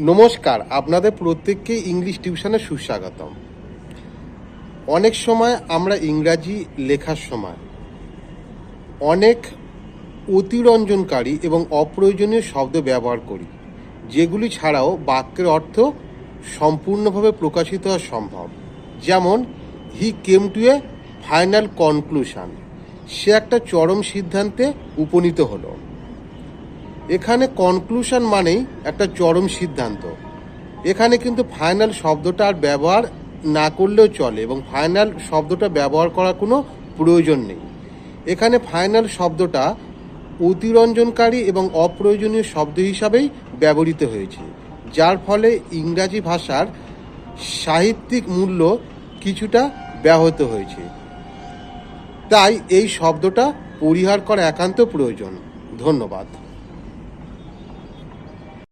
নমস্কার, আপনাদের প্রত্যেককে ইংলিশ টিউশনে সুস্বাগতম। অনেক সময় আমরা ইংরাজি লেখার সময় অনেক অতিরঞ্জনকারী এবং অপ্রয়োজনীয় শব্দ ব্যবহার করি, যেগুলি ছাড়াও বাক্যের অর্থ সম্পূর্ণভাবে প্রকাশিত হওয়া সম্ভব। যেমন, he came to a final conclusion. সে একটা চরম সিদ্ধান্তে উপনীত হলো। এখানে কনক্লুশন মানেই একটা চরম সিদ্ধান্ত। এখানে কিন্তু ফাইনাল শব্দটা আর ব্যবহার না করলেও চলে এবং ফাইনাল শব্দটা ব্যবহার করার কোনো প্রয়োজন নেই। এখানে ফাইনাল শব্দটা অতিরঞ্জনকারী এবং অপ্রয়োজনীয় শব্দ হিসাবেই ব্যবহৃত হয়েছে, যার ফলে ইংরাজি ভাষার সাহিত্যিক মূল্য কিছুটা ব্যাহত হয়েছে। তাই এই শব্দটা পরিহার করা একান্ত প্রয়োজন। ধন্যবাদ।